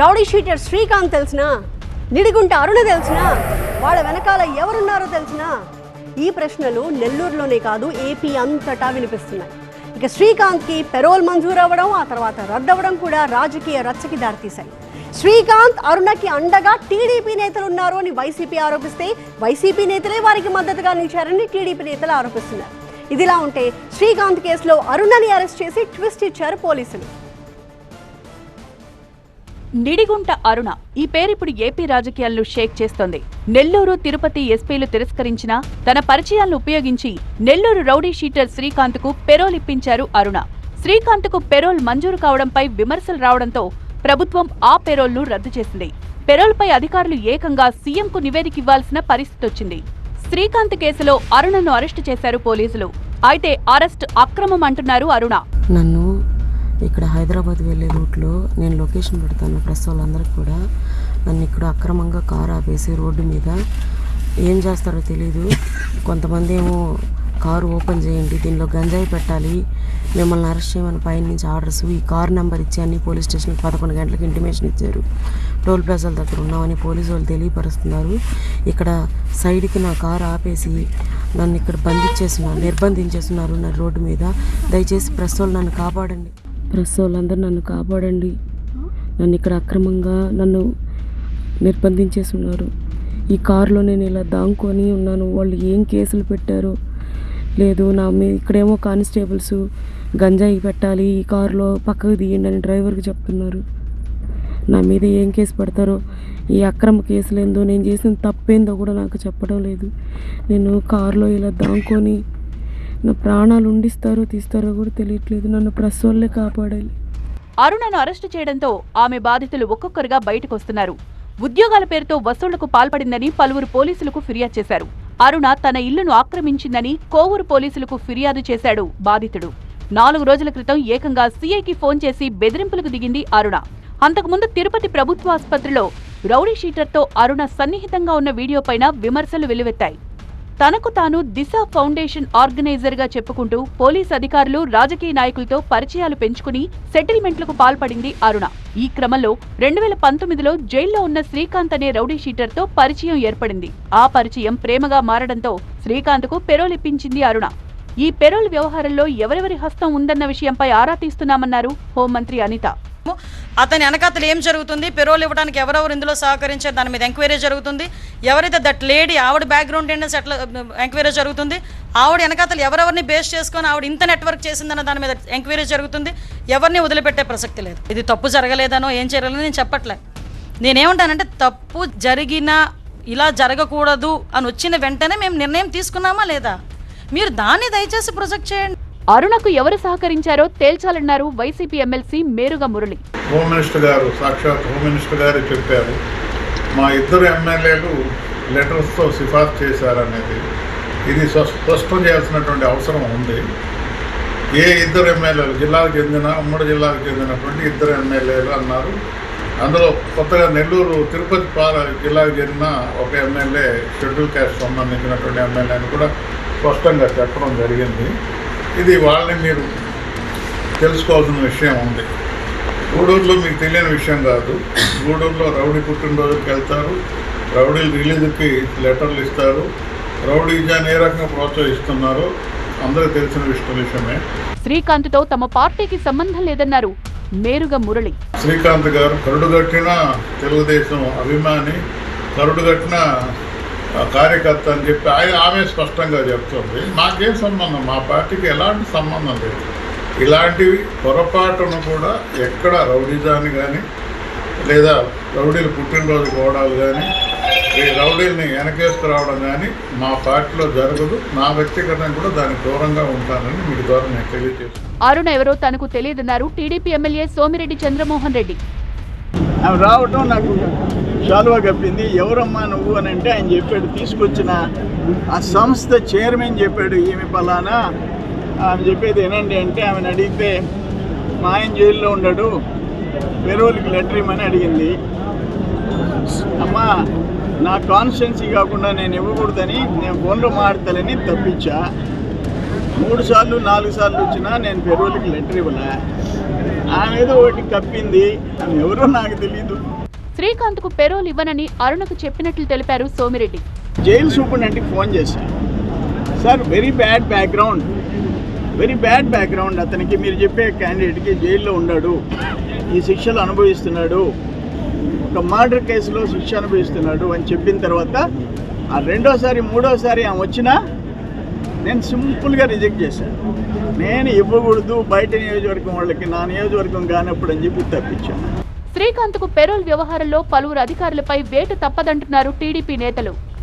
Rowdy sheeter Srikanth తెలిసినా నిడిగుంట అరుణ తెలిసినా వాళ్ళ వెనకాల ఎవరున్నారో తెలిసినా ఈ ప్రశ్నలు నెల్లూరులోనే కాదు ఏపీ అంతటా వినిపిస్తున్నాయి. ఇక శ్రీకాంత్కి పెరోల్ మంజూరు అవ్వడం ఆ తర్వాత రద్దవడం కూడా రాజకీయ రచ్చకి దారితీశాయి. శ్రీకాంత్ అరుణకి అండగా టీడీపీ నేతలు ఉన్నారు అని వైసీపీ ఆరోపిస్తే వైసీపీ నేతలే వారికి మద్దతుగా నిలిచారని టీడీపీ నేతలు ఆరోపిస్తున్నారు. ఇదిలా ఉంటే శ్రీకాంత్ కేసులో అరుణని అరెస్ట్ చేసి ట్విస్ట్ ఇచ్చారు పోలీసులు. నిడిగుంట అరుణ ఈ పేరిప్పుడు ఏపీ రాజకీయాలను షేక్ చేస్తోంది. నెల్లూరు తిరుపతి ఎస్పీలు తిరస్కరించినా తన పరిచయాలను ఉపయోగించి నెల్లూరు రౌడీ షీటర్ శ్రీకాంత్కు పెరోల్ ఇప్పించారు అరుణ. శ్రీకాంత్కు పెరోల్ మంజూరు కావడంపై విమర్శలు రావడంతో ప్రభుత్వం ఆ పెరోల్ను రద్దు చేసింది. పెరోల్పై అధికారులు ఏకంగా సీఎంకు నివేదిక ఇవ్వాల్సిన పరిస్థితి వచ్చింది. శ్రీకాంత్ కేసులో అరుణను అరెస్టు చేశారు పోలీసులు. అయితే అరెస్ట్ అక్రమం అంటున్నారు అరుణ. నన్ను ఇక్కడ హైదరాబాద్ వెళ్ళే రూట్లో నేను లొకేషన్ పెడతాను ప్రెస్ వాళ్ళందరికీ కూడా. నన్ను ఇక్కడ అక్రమంగా కారు ఆపేసి రోడ్డు మీద ఏం చేస్తారో తెలీదు. కొంతమంది ఏమో కారు ఓపెన్ చేయండి దీనిలో గంజాయి పెట్టాలి మిమ్మల్ని అరెస్ట్ చేయమని పైన నుంచి ఆర్డర్స్ ఈ కార్ నెంబర్ ఇచ్చి అన్ని పోలీస్ స్టేషన్కి పదకొండు గంటలకు ఇంటిమేషన్ ఇచ్చారు. టోల్ ప్లాజాల దగ్గర ఉన్నామని పోలీసు వాళ్ళు తెలియపరుస్తున్నారు. ఇక్కడ సైడ్కి నా కారు ఆపేసి నన్ను ఇక్కడ బంధించేస్తున్నారు నిర్బంధించేస్తున్నారు నా రోడ్డు మీద. దయచేసి ప్రెస్ వాళ్ళు నన్ను కాపాడండి. ప్రెస్ వాళ్ళందరూ నన్ను కాపాడండి. నన్ను ఇక్కడ అక్రమంగా నన్ను నిర్బంధించేస్తున్నారు. ఈ కారులో నేను ఇలా దాంకొని ఉన్నాను. వాళ్ళు ఏం కేసులు పెట్టారో లేదు నా మీ ఇక్కడేమో కానిస్టేబుల్స్ గంజాయి పెట్టాలి ఈ కారులో పక్కకు తీయండి అని డ్రైవర్కి చెప్తున్నారు. నా మీద ఏం కేసు పెడతారో ఈ అక్రమ కేసులు ఏందో నేను చేసిన తప్పేందో కూడా నాకు చెప్పడం లేదు. నేను కారులో ఇలా దాంకొని నా ప్రాణాలు ఉండిస్తారో తీస్తారో కూడా తెలియట్లేదు. నన్ను ప్రెస్ వాళ్ళే కాపాడాలి. అరుణను అరెస్టు చేయడంతో ఆమె బాధితులు ఒక్కొక్కరుగా బయటకొస్తున్నారు. ఉద్యోగాల పేరుతో వసూళ్ళకు పాల్పడిందని పలువురు పోలీసులకు ఫిర్యాదు చేశారు. అరుణ తన ఇల్లును ఆక్రమించిందని కోవూరు పోలీసులకు ఫిర్యాదు చేశాడు బాధితుడు. నాలుగు రోజుల క్రితం ఏకంగా సీఐకి ఫోన్ చేసి బెదిరింపులకు దిగింది అరుణ. అంతకుముందు తిరుపతి ప్రభుత్వ ఆసుపత్రిలో రౌడీ షీటర్తో అరుణ సన్నిహితంగా ఉన్న వీడియోపైన విమర్శలు వెల్లువెత్తాయి. తనకు తాను దిశ ఫౌండేషన్ ఆర్గనైజర్గా చెప్పుకుంటూ పోలీస్ అధికారులు రాజకీయ నాయకులతో పరిచయాలు పెంచుకుని సెటిల్మెంట్లకు పాల్పడింది అరుణ. ఈ క్రమంలో రెండు వేల పంతొమ్మిదిలో జైల్లో ఉన్న శ్రీకాంత్ అనే రౌడీ షీటర్తో పరిచయం ఏర్పడింది. ఆ పరిచయం ప్రేమగా మారడంతో శ్రీకాంత్కు పెరోల్ ఇప్పించింది అరుణ. ఈ పెరోల్ వ్యవహారంలో ఎవరెవరి హస్తం ఉందన్న విషయంపై ఆరా తీస్తున్నామన్నారు హోంమంత్రి అనిత. అతని వెనకాతలు ఏం జరుగుతుంది? పెరోల్ ఇవ్వడానికి ఎవరెవరు ఇందులో సహకరించారు? దాని మీద ఎంక్వైరీ జరుగుతుంది. ఎవరైతే దట్ లేడీ ఆవిడ బ్యాక్గ్రౌండ్ ఏంటో ఎట్లా ఎంక్వైరీ జరుగుతుంది. ఆవిడ వెనకాతలు ఎవరెవరిని బేస్ చేసుకొని ఆవిడ ఇంత నెట్వర్క్ చేసిందన్న దాని మీద ఎంక్వైరీ జరుగుతుంది. ఎవరిని వదిలిపెట్టే ప్రసక్తి లేదు. ఇది తప్పు జరగలేదనో ఏం జరగలేదో నేను చెప్పట్లే. నేనేమంటానంటే తప్పు జరిగినా ఇలా జరగకూడదు అని వచ్చిన వెంటనే మేము నిర్ణయం తీసుకున్నామా లేదా? మీరు దాన్ని దయచేసి ప్రొజెక్ట్ చేయండి. అరుణకు ఎవరు సహకరించారో తేల్చాలన్నారు YCP MLC Meruga Murali. Home minister గారు సాక్షాత్ హోమ్ మినిస్టర్ గారు చెప్పారు మా ఇద్దరు ఎమ్మెల్యేలు లెటర్స్తో సిఫార్సు చేశారనేది. ఇది స్పష్టం చేయాల్సినటువంటి అవసరం ఉంది. ఏ ఇద్దరు ఎమ్మెల్యేలు జిల్లాకు చెందిన ఉమ్మడి జిల్లాకు చెందినటువంటి ఇద్దరు ఎమ్మెల్యేలు అన్నారు. అందులో కొత్తగా నెల్లూరు తిరుపతి పాల జిల్లాకు చెందిన ఒక ఎమ్మెల్యే షెడ్యూల్ క్యాస్ట్ సంబంధించినటువంటి ఎమ్మెల్యేని కూడా స్పష్టంగా చెప్పడం జరిగింది. ఇది వాళ్ళని మీరు తెలుసుకోవాల్సిన విషయం ఉంది. గూడూరులో మీకు తెలియని విషయం కాదు. గూడూరులో రౌడీ పుట్టినరోజుకి వెళ్తారు. రౌడీలు రిలీజ్కి లెటర్లు ఇస్తారు. రౌడీజాన్ని ఏ రకంగా ప్రోత్సహిస్తున్నారో అందరికీ తెలిసిన విషయం విషయమే. శ్రీకాంత్తో తమ పార్టీకి సంబంధం లేదన్నారు. మేరుగా మురళి. శ్రీకాంత్ గారు కరుడుగట్టిన తెలుగుదేశం అభిమాని కరుడుగట్టిన కార్యకర్త అని చెప్పి ఆయన ఆమె స్పష్టంగా చెప్తుంది. మాకేం సంబంధం? మా పార్టీకి ఎలాంటి సంబంధం లేదు. ఇలాంటివి పొరపాటును కూడా ఎక్కడ రౌడీజాన్ని కానీ లేదా రౌడీలు పుట్టినరోజు పోవడాలు కానీ ఈ రౌడీల్ని వెనకేసుకురావడం కానీ మా పార్టీలో జరగదు. నా వ్యక్తిగతంగా కూడా దానికి దూరంగా ఉంటానని మీకు ద్వారా నేను తెలియజేస్తున్నాను. అరుణ ఎవరో తనకు తెలియదన్నారు. TDP MLA Somireddy Chandramohan Reddy. రావటం నాకు శాలువా కప్పింది ఎవరమ్మా నువ్వు? అని అంటే ఆయన చెప్పాడు తీసుకొచ్చిన ఆ సంస్థ చైర్మన్ చెప్పాడు ఈమె పలానా. ఆమె చెప్పేది ఏనండి అంటే ఆమెను అడిగితే మా ఆయన జైల్లో ఉన్నాడు పెరోల్కి లెటర్ ఇమ్మని అడిగింది. అమ్మా నా కాన్స్టిట్యున్సీ కాకుండా నేను ఇవ్వకూడదని నేను ఫోన్లో మాడతానని తప్పించా. మూడు సార్లు నాలుగు సార్లు వచ్చినా నేను పెరోల్కి లెటర్ ఇవ్వలే. ఆమె ఏదో ఒకటి కప్పింది ఆమె ఎవరో నాకు తెలియదు శ్రీకాంత్కు పెరోల్ ఇవ్వనని అరుణకు చెప్పినట్లు తెలిపారు సోమిరెడ్డి. జైలు సూపరింటెండెంట్కి ఫోన్ చేశాను sir very bad background very bad background అతనికి. మీరు చెప్పే క్యాండిడేట్కి జైల్లో ఉన్నాడు. ఈ శిక్షలు అనుభవిస్తున్నాడు. ఒక మర్డర్ కేసులో శిక్ష అనుభవిస్తున్నాడు అని చెప్పిన తర్వాత ఆ రెండోసారి మూడోసారి ఆమె వచ్చినా నేను సింపుల్గా రిజెక్ట్ చేశాను నేను ఇవ్వకూడదు బయట నియోజకవర్గం వాళ్ళకి నా నియోజకవర్గం కానప్పుడు అని చెప్పి తప్పించాను శ్రీకాంత్కు పెరోల్ వ్యవహారంలో పలువురు అధికారులపై వేటు తప్పదంటున్నారు టీడీపీ నేతలు.